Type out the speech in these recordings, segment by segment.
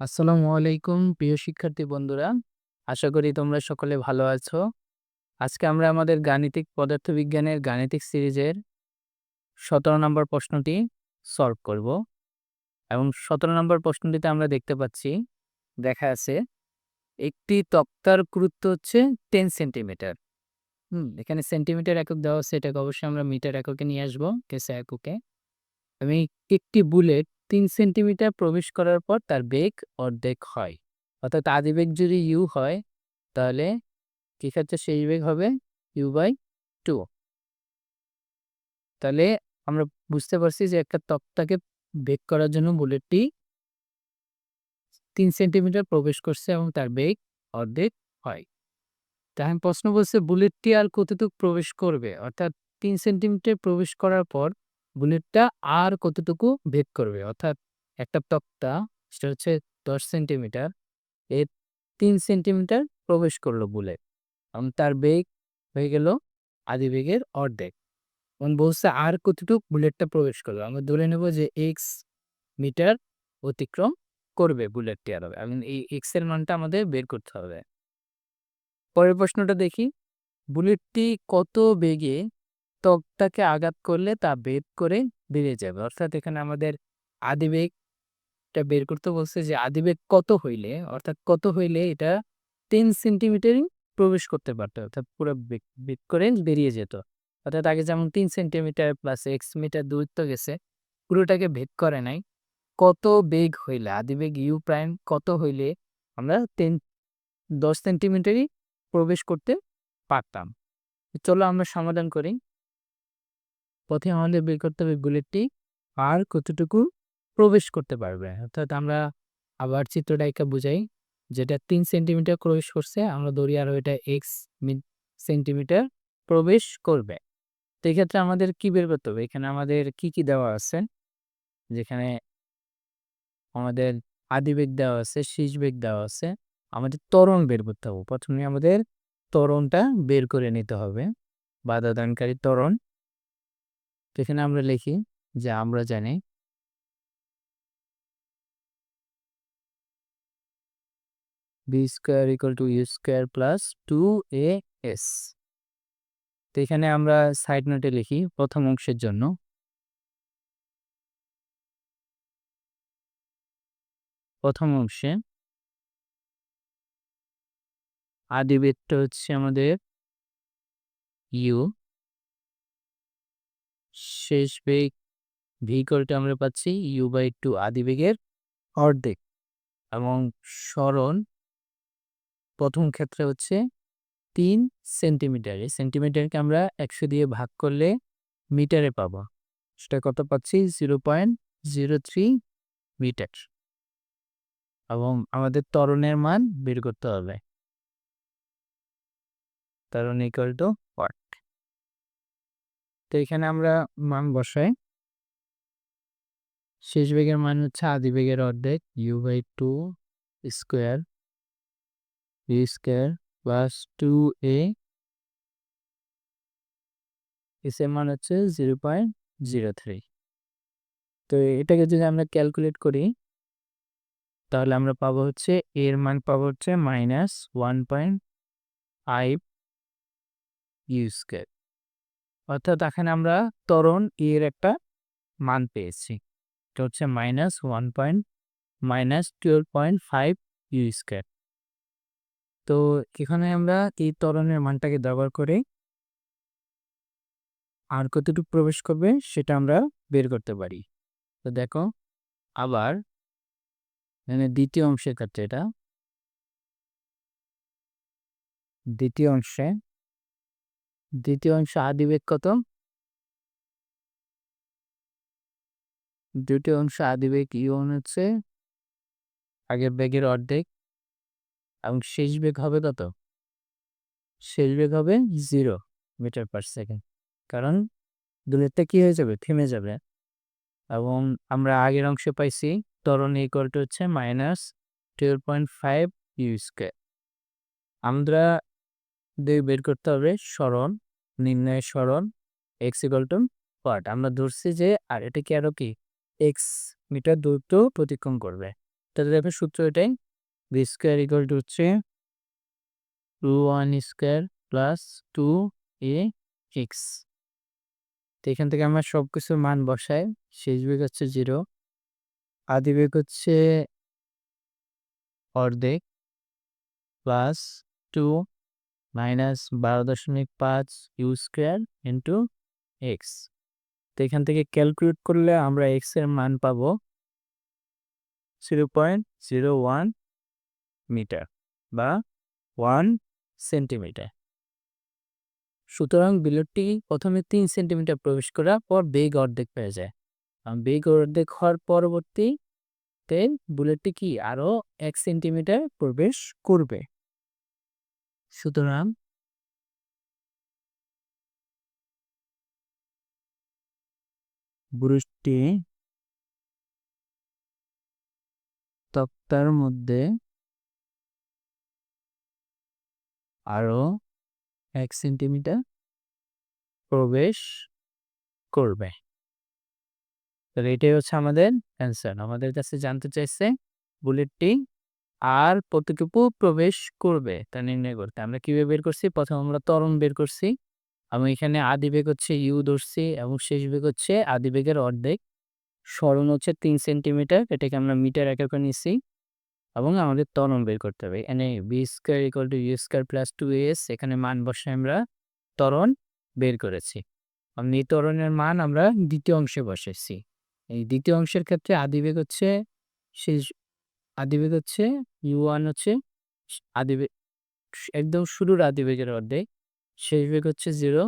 আসসালামু আলাইকুম প্রিয় শিক্ষার্থী বন্ধুরা। আশা করি তোমরা সকলে ভালো আছো। আজকে আমরা আমাদের গাণিতিক পদার্থবিজ্ঞানের গাণিতিক সিরিজের ১৭ নম্বর প্রশ্নটি সলভ করব। এবং ১৭ নম্বর প্রশ্নটিতে আমরা দেখতে পাচ্ছি, দেখা আছে একটি তক্তার গুরুত্ব হচ্ছে টেন সেন্টিমিটার। হুম, এখানে সেন্টিমিটার একক দেওয়া আছে এটাকে অবশ্যই আমরা মিটার এককে নিয়ে আসব, কেসে এককে। আমি একটি বুলেট ৩ সেন্টিমিটার প্রবেশ করার পর তার বেগ অর্ধেক হয়। অর্থাৎ আদি বেগ যদি ইউ হয়, তাহলে কি ক্ষেত্রে শেষ বেগ হবে ইউ বাই টু তাহলে আমরা বুঝতে পারছি যে একটা তক্তাকে বেগ করার জন্য বুলেটটি তিন সেন্টিমিটার প্রবেশ করছে এবং তার বেগ অর্ধেক হয়। তা এখন প্রশ্ন বলছে বুলেটটি আর কতটুক প্রবেশ করবে? অর্থাৎ তিন সেন্টিমিটার প্রবেশ করার পর বুলেটটা আর কতটুকু ভেদ করবে? অর্থাৎ একটা তক্তা, সেটা হচ্ছে ১০ সেন্টিমিটার। এর তিন সেন্টিমিটার প্রবেশ করল বুলেট। এবং তার বেগ হয়ে গেল আদি বেগের অর্ধেক। এবং বলছে আর কতটুক বুলেটটা প্রবেশ করল? আমরা ধরে নেব যে এক্স মিটার অতিক্রম করবে বুলেটটি আরও। এবং এই এর মানটা আমাদের বের করতে হবে। পরের প্রশ্নটা দেখি। বুলেটটি কত বেগে তক্তাকে আঘাত করলে তা ভেদ করে বেরিয়ে যাবে? অর্থাৎ এখানে আমাদের আদিবেগটা বের করতে বলছে যে আদিবেগ কত হইলে অর্থাৎ কত হইলে এটা 10 সেন্টিমিটারই প্রবেশ করতে পারতো অর্থাৎ পুরো বেগ করে বেরিয়ে যেত। অর্থাৎ আগে যেমন তিন সেন্টিমিটার প্লাস x মিটার দূরত্ব গেছে, পুরোটাকে ভেদ করে নাই। কত বেগ হইলে আদিবেগ ইউ প্রাইম কত হইলে আমরা 10 ১০ সেন্টিমিটারই প্রবেশ করতে পারতাম। চলো আমরা সমাধান করি। প্রথমে আমাদের বের করতে হবে বুলেটটি আর কতটুকু প্রবেশ করতে পারবে। অর্থাৎ আমরা আবার চিত্রটা এঁকে বুঝাই। যেটা তিন সেন্টিমিটার প্রবেশ করছে আমরা ধরি আরও এটা এক্স সেন্টিমিটার প্রবেশ করবে। তো এক্ষেত্রে আমাদের কি বের করতে হবে? এখানে আমাদের কি, কি দেওয়া আছে? যেখানে আমাদের আদিবেগ দেওয়া আছে, শেষ বেগ দেওয়া আছে। আমাদের তরণ বের করতে হবে। প্রথমে আমাদের তরণটা বের করে নিতে হবে। বাধাদানকারী ত্বরণ। তো এখানে আমরা লিখি যে আমরা জানি V square equal to U square plus two A S তো এখানে আমরা সাইড নোটে লিখি প্রথম অংশের জন্য। প্রথম অংশে আদিবেগটা হচ্ছে আমাদের ইউ শেষ বেগ ভি ইকুয়াল আমরা পাচ্ছি ইউ বাই টু আদি বেগের অর্ধেক। এবং সরণ প্রথম ক্ষেত্রে হচ্ছে তিন সেন্টিমিটার এই সেন্টিমিটারকে আমরা একশো দিয়ে ভাগ করলে মিটারে পাবো। সেটা কত পাচ্ছি? Zero point zero three metre এবং আমাদের ত্বরণের মান বের করতে হবে। তরণ ইকুয়াল টু ওয়াট তো এখানে আমরা মান বসাই। শেষ বেগের মান হচ্ছে আদি বেগের অর্ধেক U by two square V square plus two A S এর মান হচ্ছে জিরো পয়েন্ট জিরো থ্রি তো এটাকে যদি আমরা ক্যালকুলেট করি, তাহলে আমরা পাবো হচ্ছে, এর মান পাবো হচ্ছে minus one point five U square অর্থাৎ এখানে আমরা ত্বরণ এর একটা মান পেয়েছি। এটা হচ্ছে minus one point minus twelve point five U square তো এখানে আমরা এই তরণের মানটাকে ব্যবহার করে আর কতটুকু প্রবেশ করবে সেটা আমরা বের করতে পারি। তো দেখো, আবার মানে দ্বিতীয় অংশের ক্ষেত্রে এটা, দ্বিতীয় অংশে দ্বিতীয় অংশ আদিবেগ কত? দ্বিতীয় অংশ আদিবেগ ইউন হচ্ছে আগের বেগের অর্ধেক এবং শেষ বেগ হবে কত? শেষ বেগ হবে জিরো মিটার পার সেকেন্ড। কারণ দুলেরটা কি হয়ে যাবে? থেমে যাবে। এবং আমরা আগের অংশে পাইছি ত্বরণ ইকুয়ালটা হচ্ছে minus twelve point five U square আমরা দুই বের করতে হবে স্মরণ নির্ণয় স্মরণ এক্স ইকুয়াল টু আমরা ধরছি যে, আর এটা কি আরও কি? এক্স মিটার দূরত্ব প্রতিক্রম করবে। তাহলে দেখো সূত্র এটাই। বি স্কোয়ার ইকুয়াল টু হচ্ছে two one square plus two A X তো এখান থেকে আমরা সব কিছুর মান বসাই। শেষ বেগ হচ্ছে জিরো আদি বেগ হচ্ছে অর্ধেক প্লাস টু মাইনাস বারো দশমিক পাঁচ ইউ স্কোয়ার ইন্টু এক্স তো এখান থেকে ক্যালকুলেট করলে আমরা এক্সের মান পাবো zero point zero one metre বা ওয়ান সেন্টিমিটার সুতরাং বিলুটটি প্রথমে তিন সেন্টিমিটার প্রবেশ করার পর বেগ অর্ধেক পেয়ে যায়। আর বেগ অর্ধেক হওয়ার পরবর্তীতে বুলেটটি কি? আরও এক সেন্টিমিটার প্রবেশ করবে। সুতরাং বুলেটটি তক্তার মধ্যে আরও এক সেন্টিমিটার প্রবেশ করবে। তাহলে এটাই হচ্ছে আমাদের অ্যান্সার আমাদের কাছে জানতে চাইছে বুলেটটি আর কতটুকু প্রবেশ করবে তা নির্ণয় করতে। আমরা কীভাবে বের করছি? প্রথম আমরা ত্বরণ বের করছি। এবং এখানে আদি বেগ হচ্ছে ইউ ধরছি এবং শেষ বেগ হচ্ছে আদি বেগের অর্ধেক। স্মরণ হচ্ছে তিন সেন্টিমিটার, এটাকে আমরা মিটার এককে নিচ্ছি এবং আমাদের ত্বরণ বের করতে হবে। এখানে V square equal to U square plus two S এখানে মান বসে আমরা ত্বরণ বের করেছি। এই তরণের মান আমরা দ্বিতীয় অংশে বসেছি এই দ্বিতীয় অংশের ক্ষেত্রে আদি বেগ হচ্ছে শেষ আদিবেগ হচ্ছে ইউ ওয়ান হচ্ছে আদিবেগ একদম শুরুর আদিবেগের অর্ধেক। শেষ বেগ হচ্ছে জিরো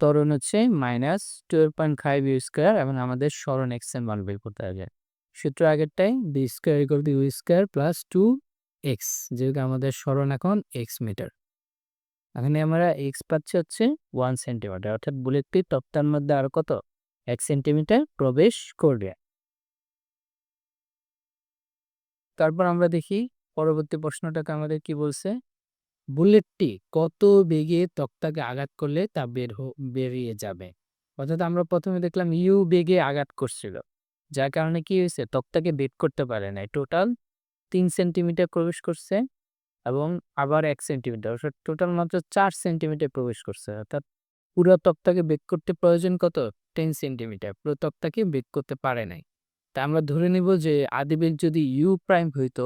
ত্বরণ হচ্ছে minus twelve point five u square এবং আমাদের স্মরণ এক্সের মান বের করতে হবে। সূত্র আগেরটাই V square equal to U square plus two X যেহেতু আমাদের স্মরণ এখন এক্স মিটার এখানে আমরা এক্স পাচ্ছি হচ্ছে ওয়ান সেন্টিমিটার অর্থাৎ বুলেটটি তপ্তার মধ্যে আর কত? এক সেন্টিমিটার প্রবেশ করবে। তারপর আমরা দেখি পরবর্তী প্রশ্নটাকে আমাদের কি বলছে? বুলেটটি কত বেগে তক্তাকে আঘাত করলে তা বের বেরিয়ে যাবে? অর্থাৎ আমরা প্রথমে দেখলাম ইউ বেগে আঘাত করছিল। যার কারণে কি হয়েছে? তক্তাকে বেদ করতে পারে নাই। টোটাল তিন সেন্টিমিটার প্রবেশ করছে এবং আবার এক সেন্টিমিটার। অর্থাৎ টোটাল মাত্র চার সেন্টিমিটার প্রবেশ করছে। অর্থাৎ পুরো তক্তাকে বেগ করতে প্রয়োজন কত? Ten centimetre. পুরো তক্তাকে বেগ করতে পারে নাই। তা আমরা ধরে নিব যে আদিবেগ যদি ইউ প্রাইম হইতো,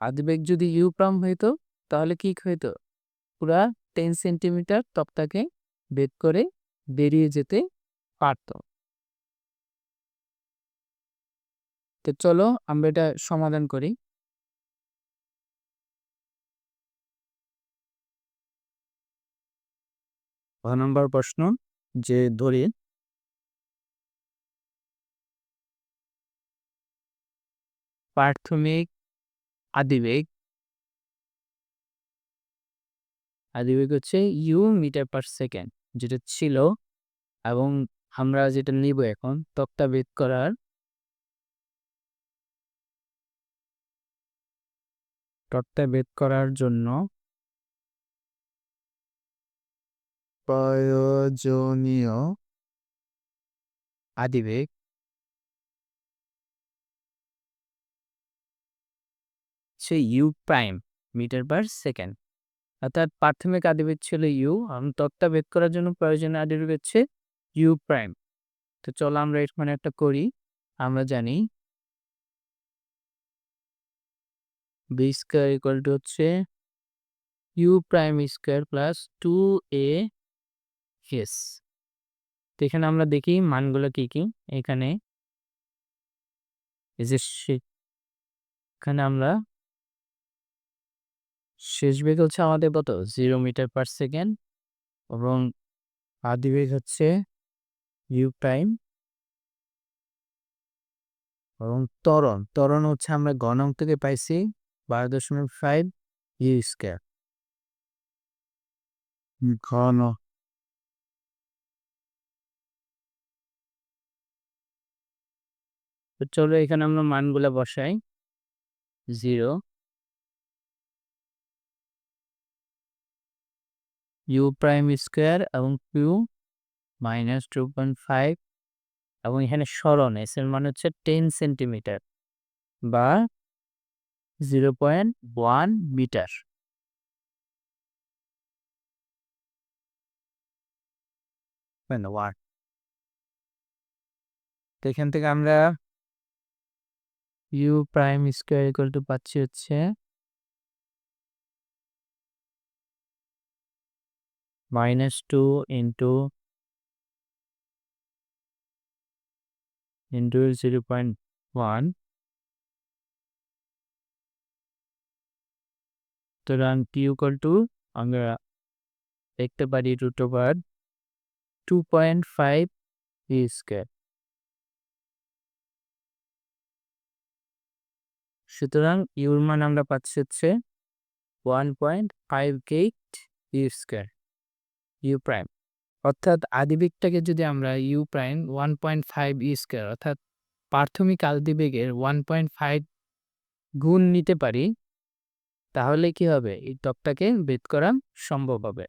আদিবেগ যদি ইউ প্রাইম হইতো, তাহলে কি হইতো? পুরা টেন সেন্টিমিটার তক্তাকে বেদ করে বেরিয়ে যেতে পারত। তো চলো আমরা এটা সমাধান করি। নম্বর প্রশ্ন, যে ধরি প্রাথমিক আদিবেগ আদিবেগ হচ্ছে ইউ মিটার পার সেকেন্ড, যেটা ছিল এবং আমরা যেটা নিব এখন তক্তা করার তক্তা করার জন্য প্রয়োজনীয় আদিবেগ হচ্ছে U prime metre per second. অর্থাৎ প্রাথমিক আদিবেগ ছিল ইউ। তক্তা বেদ করার জন্য প্রয়োজনীয় আদিবেগ হচ্ছে ইউ প্রাইম। তো চলো আমরা এখানে একটা করি। আমরা জানি বি স্কোয়ার ইকুয়াল টু হচ্ছে U prime square plus two A S তো এখানে আমরা দেখি মানগুলো কি কি। এখানে এখানে আমরা শেষ বেগ হচ্ছে আমাদের কত? জিরো মিটার পার সেকেন্ড এবং আদি বেগ হচ্ছে ইউ প্রাইম এবং ত্বরণ। ত্বরণ হচ্ছে আমরা গণক থেকে পাইছি বারো দশমিক ফাইভ ইউ স্কোয়ার ঘন। চলো এখানে আমরা মানগুলো বসাই। জিরো ইউ প্রাইম স্কোয়ার এবং Q minus two point five এবং এখানে স্মরণ এস এর মানে হচ্ছে টেন সেন্টিমিটার বা zero point one metre one তো এখান থেকে আমরা U prime square equal to পাচ্ছি হচ্ছে two into into zero point one সুতরাং টি ইকুয়াল টু আমরা দেখতে পারি root over two point five E square সুতরাং ইউর মান আমরা পাচ্ছি হচ্ছে one point five eight U square U prime অর্থাৎ আদিবেগটাকে যদি আমরা U prime one point five E square অর্থাৎ প্রাথমিক আদিবেগের ওয়ান পয়েন্ট ফাইভ গুণ নিতে পারি, তাহলে কি হবে? এই টপটাকে বেদ করা সম্ভব হবে।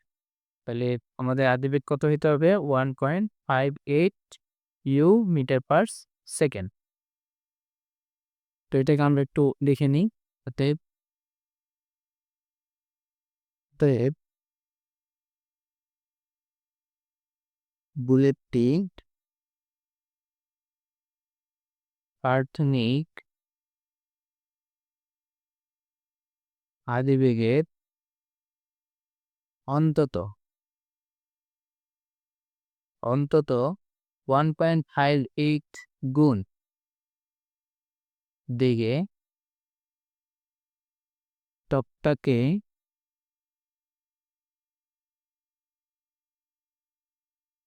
তাহলে আমাদের আদিবেগ কত হইতে হবে? One point five eight U metre per second তো এটাকে আমরা একটু লিখে নিই। অতএব অতএব বুলেটটি প্রাথমিক আদিবেগের অন্তত অন্তত ওয়ান পয়েন্ট ফাইভ এইট গুণ দিকে টপটাকে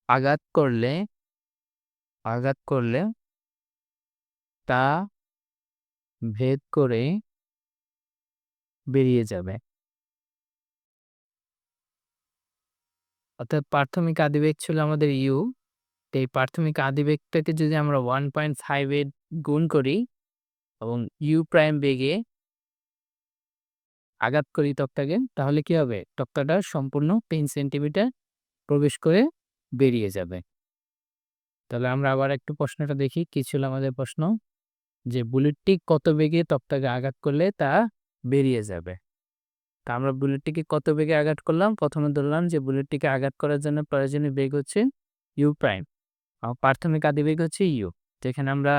আঘাত করলে আঘাত করলে তা ভেদ করে বেরিয়ে যাবে। অর্থাৎ প্রাথমিক আদিবেগ ছিল আমাদের ইউ এই প্রাথমিক আদিবেগটাকে যদি আমরা ওয়ান পয়েন্ট ফাইভ এইট গুণ করি এবং ইউ প্রাইম বেগে আঘাত করি তক্তাকে তাহলে কি হবে? তক্তাটা সম্পূর্ণ তিন সেন্টিমিটার প্রবেশ করে বেরিয়ে যাবে। তাহলে আমরা আবার একটু প্রশ্নটা দেখি। কি ছিল আমাদের প্রশ্ন? যে বুলেটটি কত বেগে তক্তাকে আঘাত করলে তা বেরিয়ে যাবে? তা আমরা বুলেটটিকে কত বেগে আঘাত করলাম? প্রথমে ধরলাম যে বুলেটটিকে আঘাত করার জন্য প্রয়োজনীয় বেগ হচ্ছে ইউ প্রাইম প্রাথমিক আদি বেগ হচ্ছে ইউ যেখানে আমরা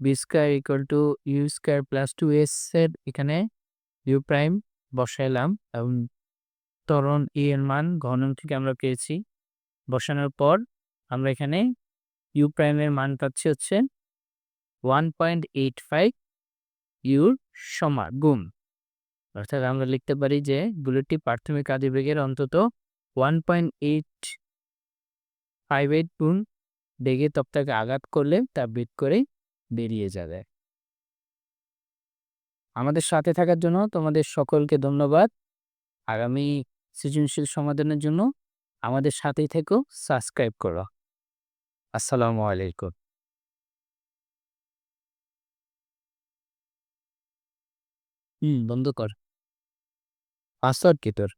V square equal to U square plus two S এর এখানে ইউ প্রাইম বসাইলাম এবং ত্বরণ ই এর মান ঘনন থেকে আমরা পেয়েছি। বসানোর পর আমরা এখানে ইউ প্রাইমের মান পাচ্ছি হচ্ছে ওয়ান পয়েন্ট এইট ফাইভ ইউর সমান গুণ। অর্থাৎ আমরা লিখতে পারি যে বুলেটটি প্রাথমিক আদিবেগের অন্তত one point eight five eight গুণ বেগে তপ্তাকে আঘাত করলে তা বেদ করে বেরিয়ে যাবে। আমাদের সাথে থাকার জন্য তোমাদের সকলকে ধন্যবাদ। আগামী সৃজনশীল সমাধানের জন্য আমাদের সাথেই থেকেও সাবস্ক্রাইব করো। আসসালামু আলাইকুম। হুম বন্ধ কর। পাসওয়ার্ড কি তোর?